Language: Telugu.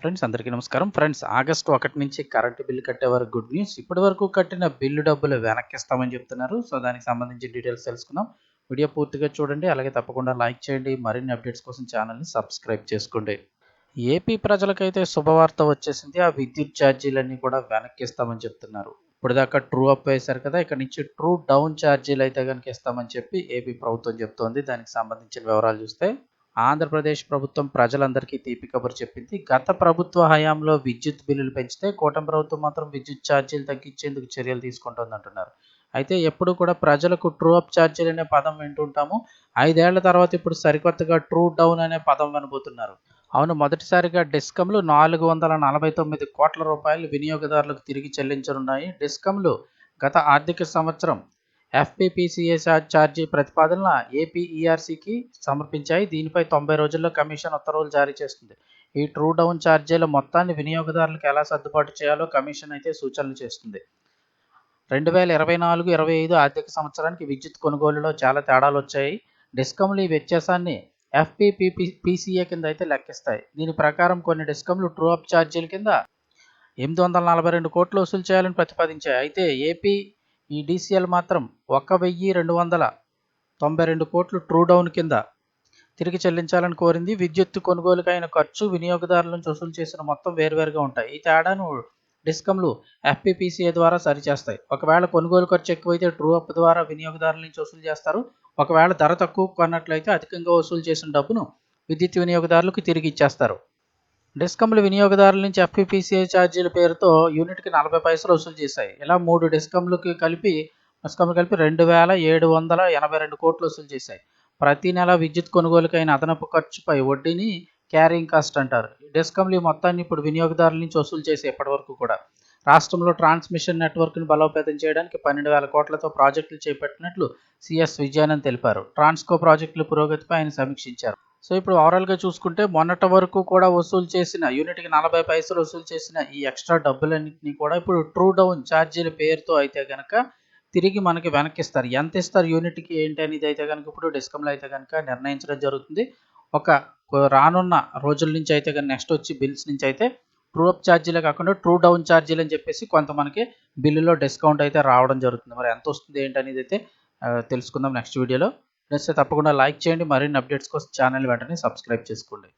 ఫ్రెండ్స్ అందరికీ నమస్కారం. ఫ్రెండ్స్ ఆగస్టు ఒకటి నుంచి కరెంటు బిల్లు కట్టే వరకు గుడ్ న్యూస్ ఇప్పటి వరకు కట్టిన బిల్లు డబ్బులు వెనక్కిస్తామని చెప్తున్నారు. సో దానికి సంబంధించి డీటెయిల్స్ తెలుసుకుందాం. వీడియో పూర్తిగా చూడండి. అలాగే తప్పకుండా లైక్ చేయండి. మరిన్ని అప్డేట్స్ కోసం ఛానల్ని సబ్స్క్రైబ్ చేసుకోండి. ఏపీ ప్రజలకైతే శుభవార్త వచ్చేసింది. ఆ విద్యుత్ ఛార్జీలన్నీ కూడా వెనక్కిస్తామని చెప్తున్నారు. ఇప్పుడు దాకా ట్రూ అప్ వేశారు కదా. ఇక్కడ నుంచి ట్రూ డౌన్ ఛార్జీలు అయితే కనుక ఇస్తామని చెప్పి ఏపీ ప్రభుత్వం చెప్తోంది. దానికి సంబంధించిన వివరాలు చూస్తే ఆంధ్రప్రదేశ్ ప్రభుత్వం ప్రజలందరికీ తీపి కబురు చెప్పింది. గత ప్రభుత్వ హయాంలో విద్యుత్ బిల్లులు పెంచితే కూటమి ప్రభుత్వం మాత్రం విద్యుత్ ఛార్జీలు తగ్గించేందుకు చర్యలు తీసుకుంటుంది అంటున్నారు. అయితే ఎప్పుడు కూడా ప్రజలకు ట్రూ అప్ ఛార్జీలు అనే పదం వింటుంటాము. ఐదేళ్ళ తర్వాత ఇప్పుడు సరికొత్తగా ట్రూ డౌన్ అనే పదం వినబోతున్నారు. అవును మొదటిసారిగా డిస్కమ్లు నాలుగు వందల నలభై తొమ్మిది కోట్ల రూపాయలు వినియోగదారులకు తిరిగి చెల్లించనున్నాయి. డిస్కమ్లు గత ఆర్థిక సంవత్సరం ఎఫ్పిపిసిఏ ఛార్జీ ప్రతిపాదన ఏపీఈఆర్సీకి సమర్పించాయి. దీనిపై తొంభై రోజుల్లో కమిషన్ ఉత్తర్వులు జారీ చేస్తుంది. ఈ ట్రూ డౌన్ ఛార్జీల మొత్తాన్ని వినియోగదారులకు ఎలా సర్దుబాటు చేయాలో కమిషన్ అయితే సూచనలు చేస్తుంది. రెండు వేల ఇరవై నాలుగు ఇరవై ఐదు ఆర్థిక సంవత్సరానికి విద్యుత్ కొనుగోలులో చాలా తేడాలు వచ్చాయి. డిస్కమ్లు ఈ వ్యత్యాసాన్ని ఎఫ్పిపిపి పీసీఏ కింద అయితే లెక్కిస్తాయి. దీని ప్రకారం కొన్ని డిస్కమ్లు ట్రూ అప్ ఛార్జీల కింద ఎనిమిది వందల నలభై రెండు కోట్లు వసూలు చేయాలని ప్రతిపాదించాయి. అయితే ఏపీ ఈ డీసీఎల్ మాత్రం ఒక వెయ్యి రెండు వందల తొంభై రెండు కోట్లు ట్రూ డౌన్ కింద తిరిగి చెల్లించాలని కోరింది. విద్యుత్ కొనుగోలుకు అయిన ఖర్చు వినియోగదారుల నుంచి వసూలు చేసిన మొత్తం వేరువేరుగా ఉంటాయి. ఈ తేడాను డిస్కంలు ఎఫ్పిపిసిఏ ద్వారా సరిచేస్తాయి. ఒకవేళ కొనుగోలు ఖర్చు ఎక్కువైతే ట్రూ అప్ ద్వారా వినియోగదారుల నుంచి వసూలు చేస్తారు. ఒకవేళ ధర తక్కువ కొన్నట్లయితే అధికంగా వసూలు చేసిన డబ్బును విద్యుత్ వినియోగదారులకు తిరిగి ఇచ్చేస్తారు. డిస్కంలు వినియోగదారుల నుంచి ఎఫ్పిపిసిఐ ఛార్జీల పేరుతో యూనిట్కి నలభై పైసలు వసూలు చేశాయి. ఇలా మూడు డిస్కంలకి కలిపి డిస్కంలు కలిపి రెండు వేల ఏడు వందల ఎనభై రెండు కోట్లు వసూలు చేశాయి. ప్రతి నెల విద్యుత్ కొనుగోలుకైన అదనపు ఖర్చుపై వడ్డీని క్యారింగ్ కాస్ట్ అంటారు. డిస్కంలు ఈ మొత్తాన్ని ఇప్పుడు వినియోగదారుల నుంచి వసూలు చేసే ఇప్పటివరకు కూడా. రాష్ట్రంలో ట్రాన్స్మిషన్ నెట్వర్క్ను బలోపేతం చేయడానికి పన్నెండు వేల కోట్లతో ప్రాజెక్టులు చేపట్టినట్లు సిఎస్ విజయానంద్ తెలిపారు. ట్రాన్స్కో ప్రాజెక్టుల పురోగతిపై ఆయన సమీక్షించారు. సో ఇప్పుడు ఓవరాల్గా చూసుకుంటే మొన్నటి వరకు కూడా వసూలు చేసిన యూనిట్కి నలభై పైసలు వసూలు చేసిన ఈ ఎక్స్ట్రా డబ్బులన్నింటినీ కూడా ఇప్పుడు ట్రూ డౌన్ ఛార్జీల పేరుతో అయితే కనుక తిరిగి మనకి వెనక్కిస్తారు. ఎంత ఇస్తారు యూనిట్కి ఏంటి అనేది అయితే కనుక ఇప్పుడు డిస్కంలో అయితే కనుక నిర్ణయించడం జరుగుతుంది. ఒక రానున్న రోజుల నుంచి అయితే కనుక నెక్స్ట్ వచ్చి బిల్స్ నుంచి అయితే ట్రూ అప్ ఛార్జీలే కాకుండా ట్రూ డౌన్ ఛార్జీలు అని చెప్పేసి కొంత మనకి బిల్లులో డిస్కౌంట్ అయితే రావడం జరుగుతుంది. మరి ఎంత వస్తుంది ఏంటి అనేది అయితే తెలుసుకుందాం నెక్స్ట్ వీడియోలో నెక్స్ట్ తప్పకుండా లైక్ చేయండి. మరిన్ని అప్డేట్స్ కోసం ఛానల్ వెంటనే సబ్స్క్రైబ్ చేసుకోండి.